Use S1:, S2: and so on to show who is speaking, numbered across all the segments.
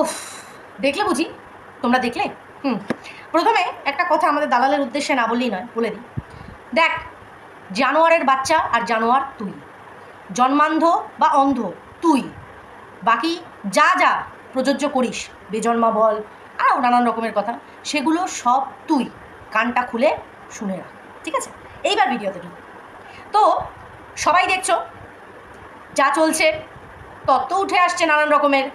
S1: ওফ দেখলে বুঝি? তোমরা দেখলে? হুম। প্রথমে একটা কথা আমাদের দালালের উদ্দেশ্যে না বললেই নয়, বলে দিই। দেখ, জানোয়ারের বাচ্চা আর জানোয়ার তুই। জন্মান্ধ বা অন্ধ, তুই। বাকি যা যা প্রযোজ্য করিস, বেজন্মা বল, আরও নানান রকমের কথা, সেগুলো সব তুই। কানটা খুলে শুনে রাখ, ঠিক আছে? এইবার ভিডিওতে ঢুক। তো, সবাই দেখছ? যা চলছে তত্ত্ব উঠে আসছে নানান রকমের।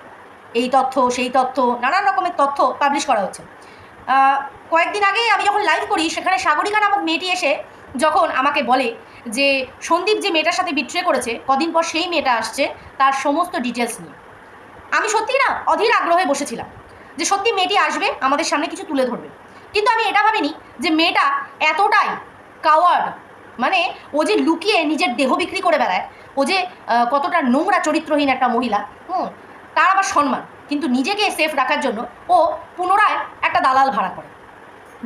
S1: এই তথ্য, সেই তথ্য, নানান রকমের তথ্য পাবলিশ করা হচ্ছে। কয়েকদিন আগে আমি যখন লাইভ করি, সেখানে সাগরিকা নামক মেয়েটি এসে যখন আমাকে বলে যে, সন্দীপ যে মেয়েটার সাথে বিট্রে করেছে, কদিন পর সেই মেয়েটা আসছে তার সমস্ত ডিটেলস নিয়ে। আমি সত্যি না, অধীর আগ্রহে বসেছিলাম যে সত্যি মেয়েটি আসবে, আমাদের সামনে কিছু তুলে ধরবে। কিন্তু আমি এটা ভাবিনি যে মেয়েটা এতটাই কাওয়ার্ড মানে ও যে লুকিয়ে নিজের দেহ বিক্রি করে বেড়ায়, ও যে কতটা নোংরা চরিত্রহীন একটা মহিলা, হুম তার আবার সম্মান, কিন্তু নিজেকে সেফ রাখার জন্য ও পুনরায় একটা দালাল ভাড়া করে।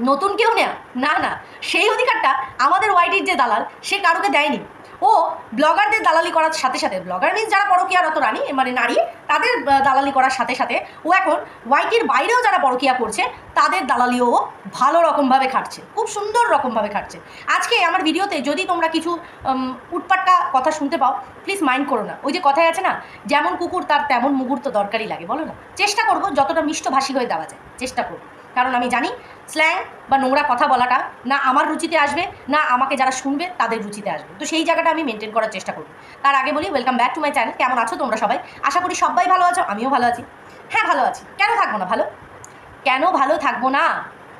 S1: নতুন কেউ নেয়া? না না, সেই অধিকারটা আমাদের ওয়াইটির যে দালাল, সে কারোকে দেয়নি। ও ব্লগারদের দালালি করার সাথে সাথে, ব্লগার মিন্স যারা পরকীয়ারত রানী মানে নারী, তাদের দালালি করার সাথে সাথে ও এখন ওয়াইটির বাইরেও যারা পরকিয়া করছে তাদের দালালিও ভালো রকমভাবে খাটছে খুব সুন্দর রকমভাবে খাটছে। আজকে আমার ভিডিওতে যদি তোমরা কিছু উম, উটপাট্টা কথা শুনতে পাও প্লিজ মাইন্ড করো না। ওই যে কথায় আছে না যেমন কুকুর তার তেমন মুগুর তো দরকারই লাগে বলো না? চেষ্টা করব যতটা মিষ্টভাষী হয়ে দেওয়া যায় চেষ্টা করব। কারণ আমি জানি স্ল্যাং বা নোংরা কথা বলাটা না আমার রুচিতে আসবে না আমাকে যারা শুনবে তাদের রুচিতে আসবে। তো সেই জায়গাটা আমি মেনটেন করার চেষ্টা করব। তার আগে বলি welcome back to my channel কেমন আছো তোমরা সবাই? আশা করি সবাই ভালো আছো আমিও ভালো আছি। হ্যাঁ ভালো আছি। কেন থাকব না? ভালো? কেন ভালো থাকব না?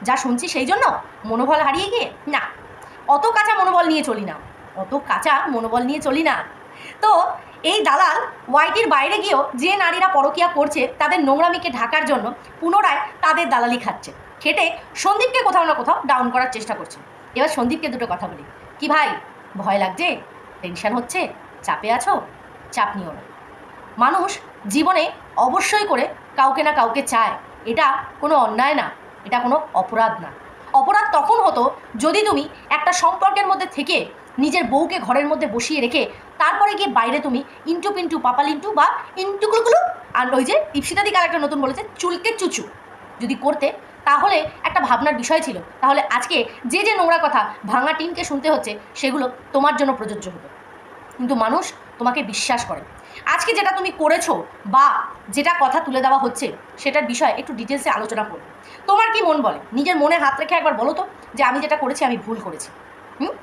S1: যা শুনছি সেই জন্য মনোবল হারিয়ে গিয়ে? না, অত কাঁচা মনোবল নিয়ে চলি না। অত কাঁচা মনোবল নিয়ে চলি না। তো এই দালাল ওয়াইটির বাইরে গিয়েও যে নারীরা পরকিয়া করছে, তাদের নোংরামিকে ঢাকার জন্য পুনরায় তাদের দালালি খাচ্ছে। খেটে সন্দীপকে কোথাও না কোথাও ডাউন করার চেষ্টা করছে। এবার সন্দীপকে দুটো কথা বলি। কি ভাই, ভয় লাগছে? টেনশন হচ্ছে? চাপে আছো? চাপ নিও না। মানুষ জীবনে অবশ্যই করে কাউকে না কাউকে চায়। এটা কোনো অন্যায় না, এটা কোনো অপরাধ না। অপরাধ তখন হতো যদি তুমি একটা সম্পর্কের মধ্যে থেকে নিজের বউকে ঘরের মধ্যে বসিয়ে রেখে তারপরে গিয়ে বাইরে তুমি ইন্টু পিন্টু পাপালিন্টু বা ইন্টুগুলো আর ওই যে ইপসিতাদি একটা নতুন বলেছে, চুলকে চুচু যদি করতে, তাহলে একটা ভাবনার বিষয় ছিল। তাহলে আজকে যে যে নোংরা কথা ভাঙা টিমকে শুনতে হচ্ছে, সেগুলো তোমার জন্য প্রযোজ্য হতো। কিন্তু মানুষ তোমাকে বিশ্বাস করে। আজকে যেটা তুমি করেছ বা যেটা কথা তুলে দেওয়া হচ্ছে, সেটার বিষয়ে একটু ডিটেলসে আলোচনা করব। তোমার কি মন বলে? নিজের মনে হাত রেখে একবার বলো তো যে আমি যেটা করেছি, আমি ভুল করেছি। হুম?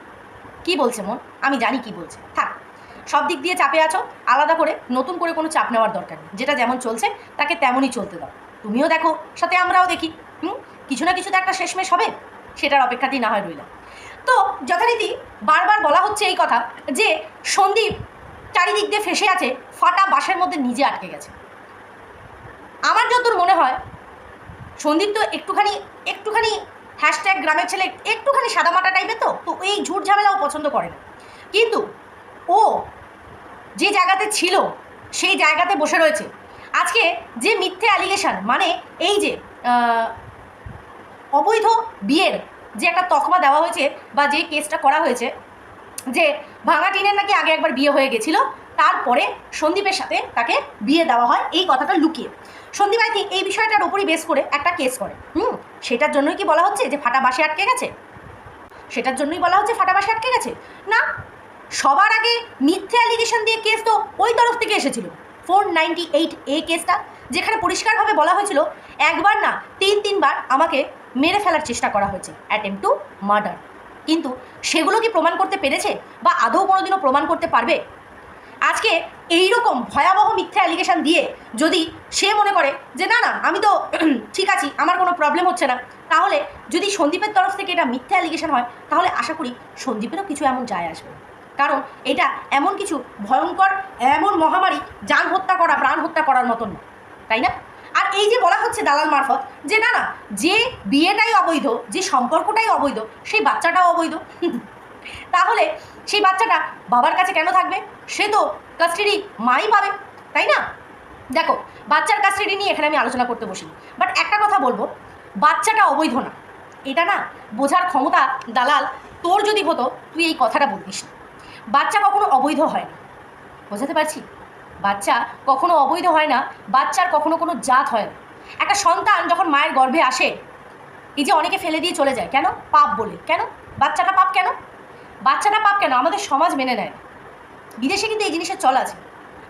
S1: কি বলছে মন? আমি জানি কি বলছে। থাক, সব দিক দিয়ে চাপে আছো, আলাদা করে নতুন করে কোনো চাপ নেওয়ার দরকার নেই। যেটা যেমন চলছে, তাকে তেমনই চলতে দাও। তুমিও দেখো, সাথে আমরাও দেখি। হুম? কিছু না কিছু তো একটা শেষমেশ হবে, সেটার অপেক্ষাতেই না হয় রইলাম। তো যথারীতি বারবার বলা হচ্ছে এই কথা যে সন্দীপ চারিদিক দিয়ে ফেসে আছে, ফাটা বাসের মধ্যে নিজে আটকে গেছে। আমার যতদূর মনে হয়, সন্দীপ তো একটুখানি একটুখানি হ্যাশট্যাগ গ্রামের ছেলে, একটুখানি সাদামাটা টাইপের তো তো এই ঝুট ঝামেলাও পছন্দ করে না। কিন্তু ও যে জায়গাতে ছিল, সেই জায়গাতে বসে রয়েছে। আজকে যে মিথ্যে অ্যালিগেশন মানে এই যে অবৈধ বিয়ের যে একটা তকমা দেওয়া হয়েছে বা যে কেসটা করা হয়েছে যে ভাঙা টিনের নাকি আগে একবার বিয়ে হয়ে গেছিল, তারপরে সন্দীপের সাথে তাকে বিয়ে দেওয়া হয়, এই কথাটা লুকিয়ে। সন্দীপ আই থিঙ্ক এই বিষয়টার উপরই বেস করে একটা কেস করে, হুম? সেটার জন্যই কি বলা হচ্ছে যে ফাটা বাসে আটকে গেছে? সেটার জন্যই বলা হচ্ছে ফাটা বাসে আটকে গেছে? না, সবার আগে মিথ্যে অ্যালিগেশন দিয়ে কেস তো ওই তরফ থেকে এসেছিল। ফোর নাইনটি এইট এ কেসটা যেখানে পরিষ্কারভাবে বলা হয়েছিল, একবার না, তিন তিনবার আমাকে মেরে ফেলার চেষ্টা করা হয়েছে অ্যাটেম্প টু মার্ডার কিন্তু সেগুলো কি প্রমাণ করতে পেরেছে বা আদৌ কোনোদিনও প্রমাণ করতে পারবে? আজকে এই রকম ভয়াবহ মিথ্যা অ্যালিগেশন দিয়ে যদি সে মনে করে যে না না, আমি তো ঠিক আছি, আমার কোনো প্রবলেম হচ্ছে না, তাহলে যদি সন্দীপের তরফ থেকে এটা মিথ্যা অ্যালিগেশন হয়, তাহলে আশা করি সন্দীপেরও কিছু এমন যায় আসবে। কারণ এটা এমন কিছু ভয়ঙ্কর, এমন মহামারী, যান হত্যা করা, প্রাণ হত্যা করার মতন, তাই না? আর এই যে বলা হচ্ছে দালাল মারফত, যে না না, যে বিয়েটাই অবৈধ, যে সম্পর্কটাই অবৈধ, সেই বাচ্চাটাও অবৈধ। তাহলে সেই বাচ্চাটা বাবার কাছে কেন থাকবে? সে তো কাস্টাডি মাই পাবে, তাই না? দেখো, বাচ্চার কাস্টাডি নিয়ে এখানে আমি আলোচনা করতে বসি বাট একটা কথা বলব, বাচ্চাটা অবৈধ না। এটা না, বোঝার ক্ষমতা দালাল, তোর যদি হতো, তুই এই কথাটা বলতিস বাচ্চা কখনো অবৈধ হয় না। বোঝাতে পারছি? বাচ্চা কখনো অবৈধ হয় না, বাচ্চার কখনো কোনো জাত হয় না। একটা সন্তান যখন মায়ের গর্ভে আসে, এই যে অনেকে ফেলে দিয়ে চলে যায়, কেন? পাপ বলে। কেন? বাচ্চাটা পাপ কেন? বাচ্চাটা পাপ কেন? আমাদের সমাজ মেনে নেয়। বিদেশে কিন্তু এই জিনিসের চল আছে।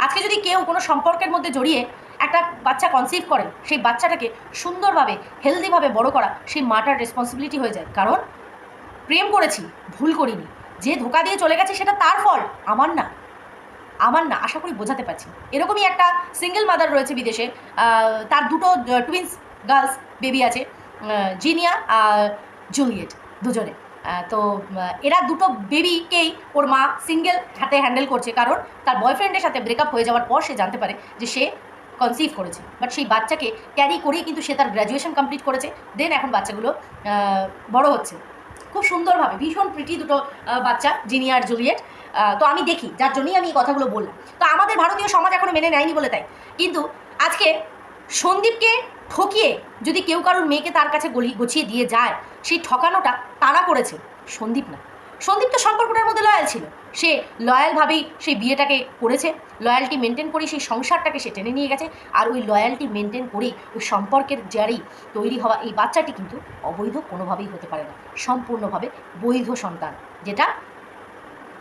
S1: আজকে যদি কেউ কোনো সম্পর্কের মধ্যে জড়িয়ে একটা বাচ্চা কনসিভ করে, সেই বাচ্চাটাকে সুন্দরভাবে হেলদিভাবে বড় করা, সেই মাটার রেসপন্সিবিলিটি হয়ে যায়। কারণ, প্রেম করেছি, ভুল করিনি। যে ধোকা দিয়ে চলে গেছে, সেটা তার ফল, আমার না। আমার না, আশা করি বোঝাতে পারছি। এরকমই একটা সিঙ্গেল মাদার রয়েছে বিদেশে। তার দুটো টুইন্স গার্লস বেবি আছে জিনিয়া আর জুলিয়েট দুজনে। তো এরা দুটো বেবিকেই ওর মা সিঙ্গেল হাতে হ্যান্ডেল করছে। কারণ তার বয়ফ্রেন্ডের সাথে ব্রেকআপ হয়ে যাওয়ার পর সে জানতে পারে যে সে কনসিভ করেছে। বাট সেই বাচ্চাকে ক্যারি করেই কিন্তু সে তার গ্র্যাজুয়েশন কমপ্লিট করেছে। দেন এখন বাচ্চাগুলো বড় হচ্ছে। খুব সুন্দরভাবে, ভীষণ প্রীতি দুটো বাচ্চা, জিনি আর জুলিয়েট। তো আমি দেখি, যার জন্যই আমি এই কথাগুলো বললাম। তো আমাদের ভারতীয় সমাজ এখনও মেনে নেয়নি বলে তাই। কিন্তু আজকে সন্দীপকে ঠকিয়ে যদি কেউ কারোর মেয়েকে তার কাছে গলি, গছিয়ে দিয়ে যায়, সেই ঠকানোটা তারা করেছে, সন্দীপ না। সন্দীপ তো সম্পর্কটার মধ্যে লয়াল ছিল। সে লয়ালভাবেই সেই বিয়েটাকে করেছে। লয়ালটি মেনটেন করেই সেই সংসারটাকে সে টেনে নিয়ে গেছে। আর ওই লয়ালটি মেনটেন করেই ওই সম্পর্কের জারি তৈরি হওয়া এই বাচ্চাটি কিন্তু অবৈধ কোনোভাবেই হতে পারে না। সম্পূর্ণভাবে বৈধ সন্তান। যেটা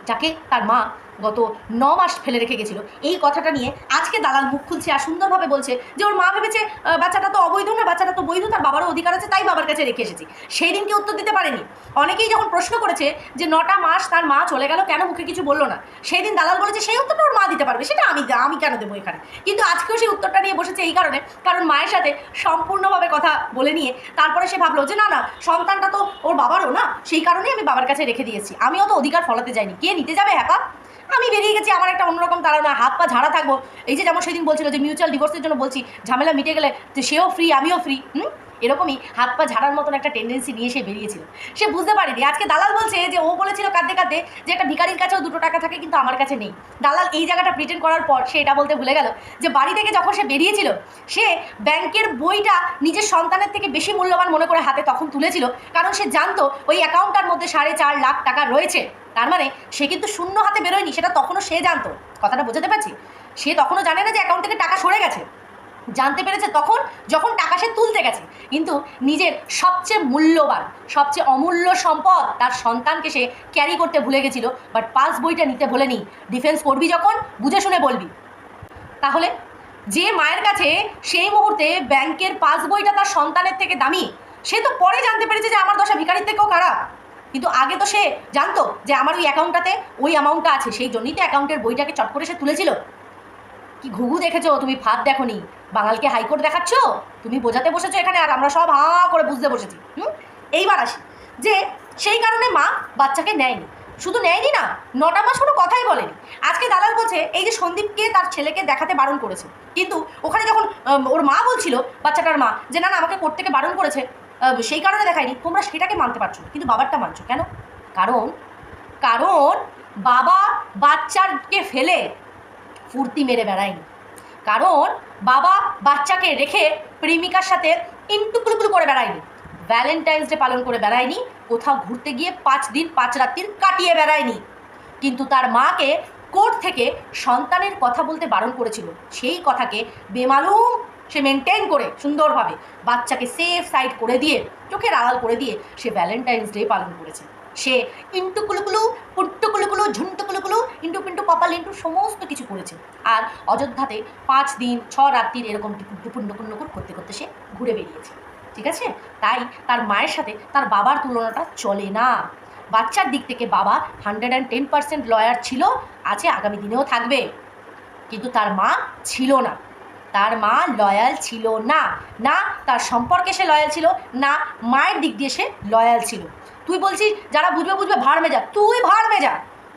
S1: যাকে তার মা গত ন মাস ফেলে রেখে গেছিল। এই কথাটা নিয়ে আজকে দালাল মুখ খুলছে আর সুন্দরভাবে বলছে যে ওর মা ভেবেছে বাচ্চাটা তো অবৈধ না, বাচ্চাটা তো বৈধ, তার বাবারও অধিকার আছে, তাই বাবার কাছে রেখে এসেছি। সেই দিনকে উত্তর দিতে পারেনি। অনেকেই যখন প্রশ্ন করেছে যে নটা মাস তার মা চলে গেল কেন, মুখে কিছু বলল না। সেই দিন দালাল বলেছে, সেই উত্তরটা ওর মা দিতে পারবে, সেটা আমি আমি কেন দেবো এখানে? কিন্তু আজকেও সেই উত্তরটা নিয়ে বসেছে এই কারণে, কারণ মায়ের সাথে সম্পূর্ণভাবে কথা বলে নিয়ে তারপরে সে ভাবলো যে না না, সন্তানটা তো ওর বাবারও না, সেই কারণেই আমি বাবার কাছে রেখে দিয়েছি। আমিও তো অধিকার ফলাতে যাইনি। কে নিতে যাবে হ্যাপা আমি বেরিয়ে গেছি, আমার একটা অন্যরকম তারা হাত পা ঝাড়া থাকব। এই যে যেমন সেদিন বলছিল যে মিউচুয়াল ডিভোর্সের জন্য বলছি, ঝামেলা মিটে গেলে যে সেও ফ্রি আমিও ফ্রি হুম? এরকমই হাত পা ঝাড়ার মতন একটা টেন্ডেন্সি নিয়ে সে বেরিয়েছিল। সে বুঝতে পারেনি। আজকে দালাল বলছে যে, ও বলেছিল কাঁদতে কাঁদতে যে একটা ভিকারির কাছেও দুটো টাকা থাকে, কিন্তু আমার কাছে নেই। দালাল এই জায়গাটা প্রিটেন্ড করার পর সে এটা বলতে ভুলে গেল যে, বাড়ি থেকে যখন সে বেরিয়েছিল, সে ব্যাংকের বইটা নিজের সন্তানের থেকে বেশি মূল্যবান মনে করে হাতে তখন তুলেছিল, কারণ সে জানতো ওই অ্যাকাউন্টটার মধ্যে সাড়ে চার লাখ টাকা রয়েছে। তার মানে সে কিন্তু শূন্য হাতে বেরোয়নি, সেটা তখনও সে জানতো। কথাটা বোঝাতে পারছি? সে তখনও জানে না যে অ্যাকাউন্ট থেকে টাকা সরে গেছে। জানতে পেরেছে তখন যখন টাকা সে তুলতে গেছে। কিন্তু নিজের সবচেয়ে মূল্যবান, সবচেয়ে অমূল্য সম্পদ তার সন্তানকে সে ক্যারি করতে ভুলে গেছিল। বাট পাস বইটা নিতে ভুলেনি। ডিফেন্স করবি যখন, বুঝে শুনে বলবি। তাহলে যে মায়ের কাছে সেই মুহূর্তে ব্যাংকের পাস বইটা তার সন্তানের থেকে দামি, সে তো পরে জানতে পেরেছে যে আমার দশা ভিকারির থেকেও খারাপ। কিন্তু আগে তো সে জানতো যে আমার ওই অ্যাকাউন্টটাতে ওই অ্যামাউন্টটা আছে, সেই জন্যই তো অ্যাকাউন্টের বইটাকে চট করে সে তুলেছিল। কি ঘুঘু দেখেছ? তুমি ফাঁদ দেখোনি। বাঙালকে হাইকোর্ট দেখাচ্ছ? তুমি বোঝাতে বসেছো এখানে আর আমরা সব হাঁ করে বুঝতে বসেছি। হুম? এইবার আসি। যে সেই কারণে মা বাচ্চাকে নেয়নি। শুধু নেয়নি না, নটা মাস কোনো কথাই বলেনি। আজকে দালাল বলছে, এই যে সন্দীপকে তার ছেলেকে দেখাতে বারণ করেছে। কিন্তু ওখানে যখন ওর মা বলছিল, বাচ্চাটার মা, যে না না, আমাকে কোর্ট থেকে বারণ করেছে সেই কারণে দেখায়নি। তোমরা সেটাকে মানতে পারছ কিন্তু বাবারটা মানছো। কেন? কারণ কারণ বাবা বাচ্চাকে ফেলে ফুর্তি মেরে বেড়ায়নি। কারণ বাবা বাচ্চাকে রেখে প্রেমিকার সাথে ইন্টুকুলুকুলু করে বেড়ায়নি। ভ্যালেন্টাইন্স ডে পালন করে বেড়ায়নি, কোথাও ঘুরতে গিয়ে পাঁচ দিন, পাঁচ রাত্রির কাটিয়ে বেড়ায়নি। কিন্তু তার মাকে কোর্ট থেকে সন্তানের কথা বলতে বারণ করেছিল। সেই কথাকে বেমালুম সে মেনটেন করে সুন্দরভাবে বাচ্চাকে সেফ সাইড করে দিয়ে, চোখের আড়াল করে দিয়ে সে ভ্যালেন্টাইন্স ডে পালন করেছে। সে ইন্টু কুলুকুলু, পুট্টু কুলুকুলু, ঝুন্টু কুলুকুলু, ইন্টু পিন্টু কপাল, ইন্টু সমস্ত কিছু করেছে। আর অযোধ্যাতে পাঁচ দিন, ছ রাত্রির এরকম নকুর করতে করতে সে ঘুরে বেরিয়েছে। ঠিক আছে? তাই তার মায়ের সাথে তার বাবার তুলনাটা চলে না। বাচ্চার দিক থেকে বাবা hundred and ten percent loyal ছিল, আছে, আগামী দিনেও থাকবে। কিন্তু তার মা ছিল না। তার মা লয়াল ছিল না। না, তার সম্পর্কে সে লয়াল ছিল, না, মায়ের দিক দিয়ে সে লয়াল ছিল। তুই বলছিস, যারা বুঝবে বুঝবে ভাড় মেজা। তুই ভাড় মেজা।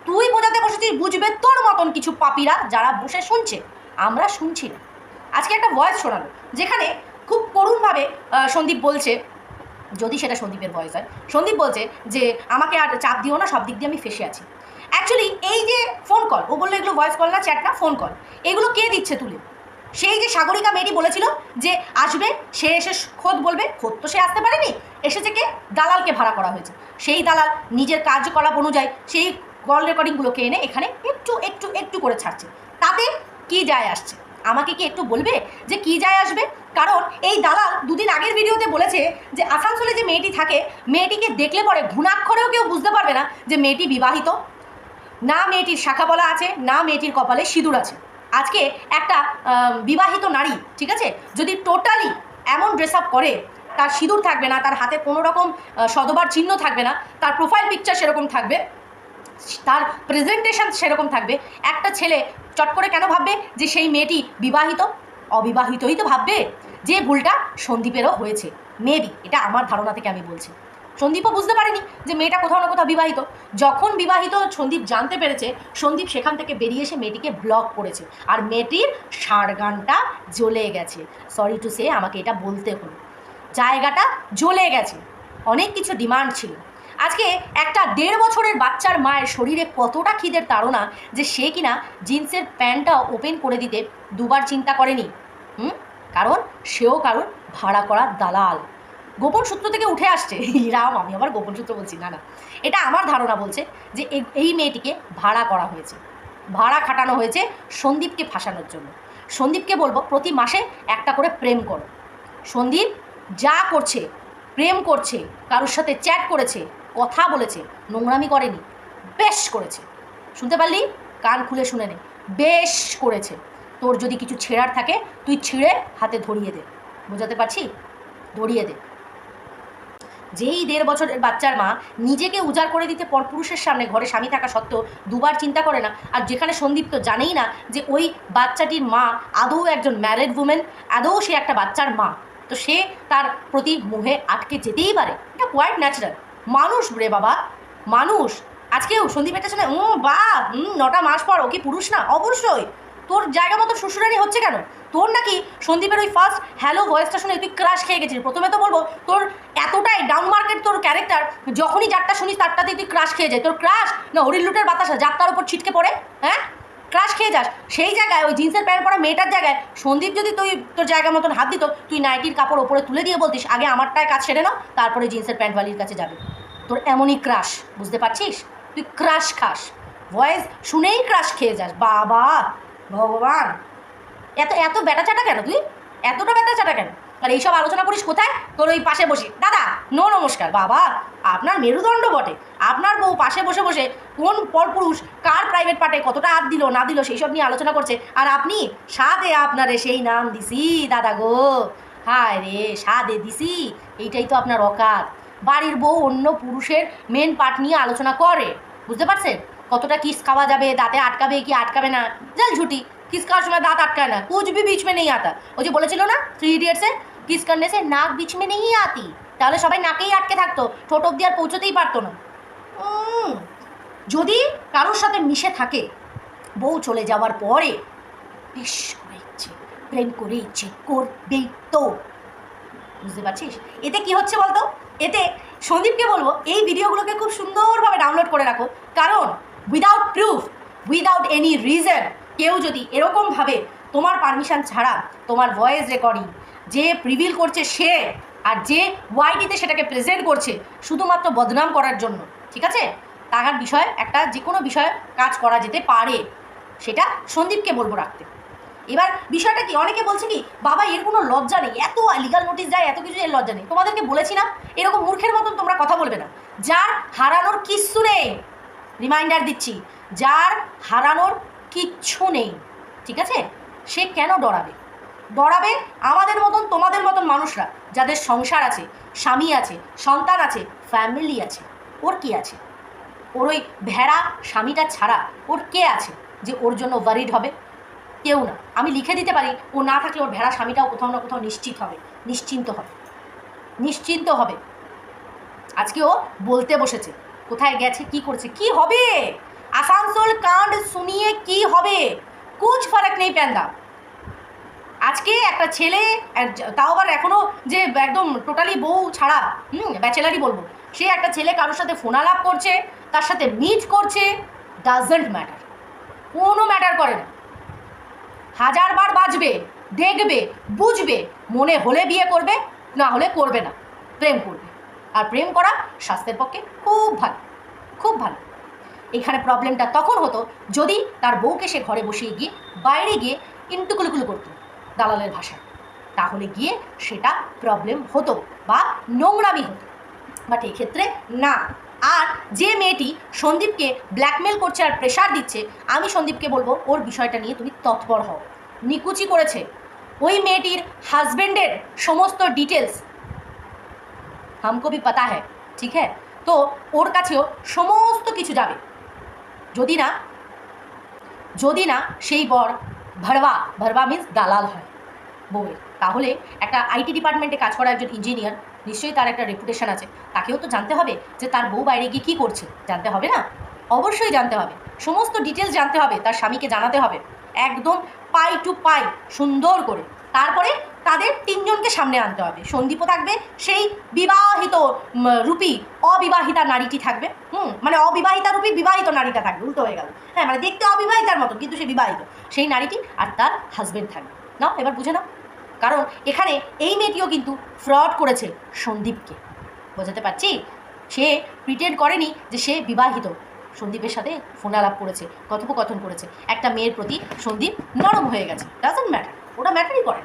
S1: তুই বোঝাতে বসেছিস, বুঝবে তোর মতন কিছু পাপিরা যারা বসে শুনছে। আমরা শুনছি না। আজকে একটা ভয়েস শোনালো, যেখানে খুব করুণভাবে সন্দীপ বলছে, যদি সেটা সন্দীপের ভয়েস হয়, সন্দীপ বলছে যে, আমাকে আর চাপ দিও না, সব দিক দিয়ে আমি ফেসে আছি। অ্যাকচুয়ালি এই যে ফোন কল ও বলল এগুলো ভয়েস কল না চ্যাট না ফোন কল এগুলো কে দিচ্ছে তুলে? সেই যে সাগরিকা মেয়েটি বলেছিল যে আসবে, সে এসে খোদ বলবে, খোদ তো সে আসতে পারেনি। এসেছে কে? দালালকে ভাড়া করা হয়েছে। সেই দালাল নিজের কার্যকলাপ অনুযায়ী সেই কল রেকর্ডিংগুলোকে এনে এখানে একটু একটু একটু করে ছাড়ছে। তাতে কি যায় আসছে? আমাকে কি একটু বলবে যে কি যায় আসবে? কারণ এই দালাল দুদিন আগের ভিডিওতে বলেছে যে আসানসোলে যে মেয়েটি থাকে, মেয়েটিকে দেখলে পরে ঘুণাক্ষরেও কেউ বুঝতে পারবে না যে মেয়েটি বিবাহিত। না মেয়েটির শাখা বলা আছে, না মেয়েটির কপালে সিঁদুর আছে। আজকে একটা বিবাহিত নারী, ঠিক আছে? যদি টোটালি এমন ড্রেস আপ করে, তার সিঁদুর থাকবে না, তার হাতে কোনো রকম সদবার চিহ্ন থাকবে না, তার প্রোফাইল পিকচার সেরকম থাকবে, তার প্রেজেন্টেশন সেরকম থাকবে, একটা ছেলে চট করে কেন ভাববে যে সেই মেয়েটি বিবাহিত? অবিবাহিতই তো ভাববে যে ভুলটা সন্দীপেরও হয়েছে। মেবি এটা আমার ধারণা থেকে আমি বলছি। সন্দীপও বুঝতে পারেনি যে মেয়েটা কোথাও না কোথাও বিবাহিত। যখন বিবাহিত সন্দীপ জানতে পেরেছে, সন্দীপ সেখান থেকে বেরিয়ে এসে মেয়েটিকে ব্লক করেছে। আর মেয়েটির সারগানটা জ্বলে গেছে। সরি টু সে আমাকে এটা বলতে হলো। জায়গাটা জ্বলে গেছে। অনেক কিছু ডিমান্ড ছিল। আজকে একটা দেড় বছরের বাচ্চার মায়ের শরীরে কতটা খিদের তাড়না যে সে কিনা জিন্সের প্যান্টটা ওপেন করে দিতে দুবার চিন্তা করেনি। হুম? কারণ সেও কারণ ভাড়া করা দালাল। গোপন সূত্র থেকে উঠে আসছে। রাম, আমি আবার গোপন সূত্র বলছি, না না। এটা আমার ধারণা বলছে যে এই মেয়েটিকে ভাড়া করা হয়েছে। ভাড়া খাটানো হয়েছে সন্দীপকে ফাঁসানোর জন্য। সন্দীপকে বলব, প্রতি মাসে একটা করে প্রেম করো। সন্দীপ যা করছে, প্রেম করছে, কারোর সাথে চ্যাট করেছে, কথা বলেছে, নোংরামি করেনি, বেশ করেছে। শুনতে পারলি? কান খুলে শুনে নে। বেশ করেছে। তোর যদি কিছু ছেঁড়ার থাকে, তুই ছিঁড়ে হাতে ধরিয়ে দে। বোঝাতে পারছি? ধরিয়ে দে। যেই দেড় বছরের বাচ্চার মা নিজেকে উজাড় করে দিতে পরপুরুষের সামনে ঘরে স্বামী থাকা সত্ত্বেও দুবার চিন্তা করে না। আর যেখানে সন্দীপ তো জানেই না যে ওই বাচ্চাটির মা আদৌ একজন ম্যারেড উমেন আদৌ সে একটা বাচ্চার মা। তো সে তার প্রতি মুহে আটকে যেতেই পারে। এটা কোয়াইট ন্যাচারাল মানুষ রে বাবা, মানুষ। আজকেও সন্দীপ একটা শুনে ও বা নটা মাস পর, ও কি পুরুষ না? অবশ্যই। তোর জায়গা মতো শ্বশুরানি হচ্ছে কেন? তোর নাকি সন্দীপের ওই ফার্স্ট হ্যালো ভয়েসটা শুনে তুই ক্রাশ খেয়ে গেছিস প্রথমে তো বলব, তোর এতটাই ডাউন মার্কেট তোর ক্যারেক্টার যখনই যারটা শুনিস তারটাতেই তুই ক্রাশ খেয়ে যায় তোর ক্রাশ না হরিল লুটের বাতাসা যাত্রার উপর ছিটকে পড়ে হ্যাঁ? ক্রাশ খেয়ে যাস। সেই জায়গায়, ওই জিন্সের প্যান্ট পরা মেয়েটার জায়গায়, সন্দীপ যদি তুই তোর জায়গা মতন হাত দিত, তুই নাইটির কাপড় ওপরে তুলে দিয়ে বলতিস, আগে আমারটায় কাজ সেরে নাও, তারপরে জিন্সের প্যান্ট বালির কাছে যাবে। তোর এমনই ক্রাশ বুঝতে পারছিস? তুই ক্রাশ খাস। ভয়েস শুনেই ক্রাশ খেয়ে যাস। বাবা! ভগবান! এত এত বেটা চাটা কেন তুই? এতটা বেটা চাটা কেন? আর এইসব আলোচনা করিস কোথায়? তোর ওই পাশে বসে। দাদা, নো নমস্কার। বাবা, আপনার মেরুদণ্ড বটে। আপনার বউ পাশে বসে বসে কোন পরপুরুষ কার প্রাইভেট পার্টে কতটা হাত দিল, না দিল সেই সব নিয়ে আলোচনা করছে। আর আপনি সাদে আপনারে সেই নাম দিছি, দাদা গো। হায় রে, সাদে দিছি। এইটাই তো আপনার অকাত। বাড়ির বউ অন্য পুরুষের মেন পার্ট নিয়ে আলোচনা করে। বুঝতে পারছেন? কতটা কিস খাওয়া যাবে, দাঁতে আটকাবে কি আটকাবে না? জাল ঝুটি, কিস খাওয়ার সময় দাঁত আটকায় না কুচ বি বিচ মে নেই আতা। ওই যে বলেছিল না থ্রি ইডিয়টসে কিস কারণে সে নাক বিচ মে নেই আতি। তাহলে সবাই নাকেই আটকে থাকতো, ঠোঁট অব্দি আর পৌঁছতেই পারতো না। যদি কারোর সাথে মিশে থাকে, বউ চলে যাওয়ার পরে বেশ করে ইচ্ছে, প্রেম করে ইচ্ছে করবে তো। বুঝতে পারছিস? এতে কি হচ্ছে বলতো? এতে সন্দীপকে বলব, এই ভিডিওগুলোকে খুব সুন্দরভাবে ডাউনলোড করে রাখো। কারণ without proof without any reason কেউ যদি এরকমভাবে তোমার পারমিশন ছাড়া তোমার ভয়েস রেকর্ডিং যে প্রিভিল করছে সে আর যে ওয়াইডিতে সেটাকে প্রেজেন্ট করছে শুধুমাত্র বদনাম করার জন্য, ঠিক আছে? তাহার বিষয়ে একটা যে কোনো বিষয়ে কাজ করা যেতে পারে, সেটা সন্দীপকে বলব রাখতে। এবার বিষয়টা কি? অনেকে বলছে কি, বাবা, এর কোনো লজ্জা নেই। এত লিগাল নোটিশ যায় এত কিছু এর লজ্জা নেই। তোমাদেরকে বলেছি না, এরকম মূর্খের মতন তোমরা কথা বলবে না। যার হারানোর কিচ্ছু নেই। রিমাইন্ডার দিচ্ছি, যার হারানোর কিচ্ছু নেই, ঠিক আছে? সে কেন ডরাবে? ডরাবে আমাদের মতন, তোমাদের মতন মানুষরা, যাদের সংসার আছে, স্বামী আছে, সন্তান আছে ফ্যামিলি আছে, ওর কি আছে? ওর ওই ভেড়া স্বামীটা ছাড়া ওর কে আছে যে ওর জন্য ওয়ারিড হবে? কেউ না। আমি লিখে দিতে পারি, ও না থাকলে ওর ভেড়া স্বামীটাও কোথাও না কোথাও নিশ্চিত হবে, নিশ্চিন্ত হবে নিশ্চিন্ত হবে। আজকে ও বলতে বসেছে। কোথায় গেছে, কি করছে, কি হবে? আসানসোল কাণ্ড শুনিয়ে কি হবে? কুচ ফারাক নেই প্যান্দা। আজকে একটা ছেলে তাও আবার এখনও যে একদম টোটালি বউ ছাড়া, হুম ব্যাচেলারই বলব, সে একটা ছেলে কারোর সাথে ফোন আলাপ করছে, তার সাথে মিট করছে ডাজন্ট ম্যাটার কোনো ম্যাটার করে না। হাজারবার বাজবে, দেখবে, বুঝবে, মনে হলে বিয়ে করবে, না হলে করবে না। প্রেম করবে। আর প্রেম করা স্বাস্থ্যের পক্ষে খুব ভালো খুব ভালো। এখানে প্রবলেমটা তখন হতো যদি তার বউকে সে ঘরে বসিয়ে গিয়ে বাইরে গিয়ে ইন্টুকুলুকুলু করতো দালালের ভাষা তাহলে গিয়ে সেটা প্রবলেম হতো বা নোংরামি হতো। বাট এক্ষেত্রে না। আর যে মেয়েটি সন্দীপকে ব্ল্যাকমেল করছে আর প্রেশার দিচ্ছে, আমি সন্দীপকে বলব, ওর বিষয়টা নিয়ে তুমি তৎপর হও। নিকুচি করেছে। ওই মেয়েটির হাজবেন্ডের সমস্ত ডিটেলস হামকো পাতা হ্যায় ঠিক হ্যাঁ তো ওর কাছেও সমস্ত কিছু যাবে যদি না যদি না সেই বর ভরবা ভরবা মিন্স দালাল হয়। বউয়ের। তাহলে একটা আইটি ডিপার্টমেন্টে কাজ করা একজন ইঞ্জিনিয়ার নিশ্চয়ই তার একটা রেপুটেশন আছে। তাকেও তো জানতে হবে যে তার বউ বাইরে গিয়ে কী করছে। জানতে হবে না? অবশ্যই জানতে হবে। সমস্ত ডিটেলস জানতে হবে, তার স্বামীকে জানাতে হবে। একদম পাই টু পাই, সুন্দর করে। তারপরে তাদের তিনজনকে সামনে আনতে হবে। সন্দীপও থাকবে, সেই বিবাহিত রূপী, অবিবাহিতা নারীটি থাকবে। হুম মানে অবিবাহিতা রূপী, বিবাহিত নারীটা থাকবে, উল্টো হয়ে গেল। হ্যাঁ মানে দেখতে অবিবাহিতার মতো, কিন্তু সে বিবাহিত। সেই নারীটি আর তার হাজবেন্ড থাকবে। নাও, এবার বুঝে নাও। কারণ এখানে এই মেয়েটিও কিন্তু ফ্রড করেছে সন্দীপকে। বোঝাতে পারছি? সে প্রিটেন্ড করেনি যে সে বিবাহিত। সন্দীপের সাথে ফোন আলাপ করেছে, কথোপকথন করেছে। একটা মেয়ের প্রতি সন্দীপ নরম হয়ে গেছে। ডাজন্ট ম্যাটার ওটা ম্যাটারই করে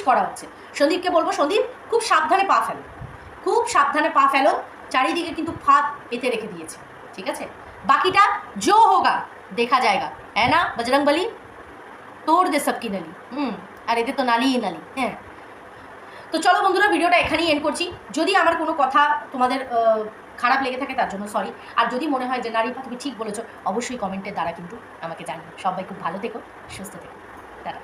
S1: চিট করা হচ্ছে। সন্দীপকে বলব, সন্দীপ, খুব সাবধানে পা ফেলো। খুব সাবধানে পা ফেলো, চারিদিকে কিন্তু ফাঁদ পেতে রেখে দিয়েছে। ঠিক আছে? বাকিটা জো হোগা, দেখা যায়গা। হ্যাঁ বজরং বলি? তোর দে সবকি নালি। হুম, আর এতে তো নালিই নালি। হ্যাঁ। তো চলো বন্ধুরা, ভিডিওটা এখানেই এন্ড করছি। যদি আমার কোনো কথা তোমাদের খারাপ লেগে থাকে, তার জন্য সরি আর যদি মনে হয় যে নারী তুমি ঠিক বলেছ, অবশ্যই কমেন্টের দ্বারা কিন্তু আমাকে জানিও। সবাই খুব ভালো থেকো, সুস্থ থেকো। টাটা।